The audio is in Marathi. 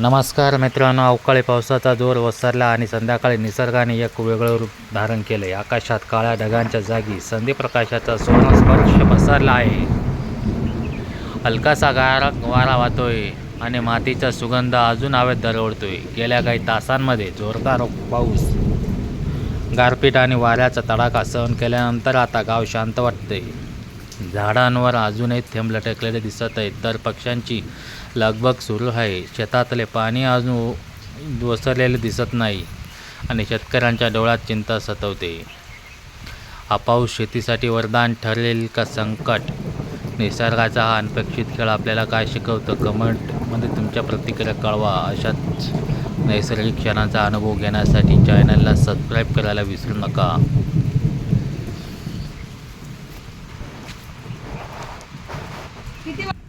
नमस्कार मित्रांनो अवकाळी पावसाचा जोर ओसरला आणि संध्याकाळी निसर्गाने एक वेगळं रूप धारण केले. आकाशात काळ्या ढगांच्या जागी संधीप्रकाशाचा सोनं स्पर्श पसरला आहे. हलकासा गार वारा वाहतोय आणि मातीचा सुगंध अजून हवेत दरवळतोय. गेल्या काही तासांमध्ये जोरदार पाऊस गारपीट आणि वाऱ्याचा तडाखा सहन केल्यानंतर आता गाव शांत वाटते झाडांवर अजूनही थेंब लटकलेले दिसत आहेत. तर पक्ष्यांची लगबग सुरू आहे. शेतातले पाणी अजून ओसरलेले दिसत नाही आणि शेतकऱ्यांच्या डोळ्यात चिंता सतवते. हा पाऊस शेतीसाठी वरदान ठरेल का संकट? निसर्गाचा हा अनपेक्षित खेळ आपल्याला काय शिकवतं? कमेंटमध्ये तुमच्या प्रतिक्रिया कळवा. अशाच नैसर्गिक क्षणाचा अनुभव घेण्यासाठी चॅनलला सबस्क्राईब करायला विसरू नका. किती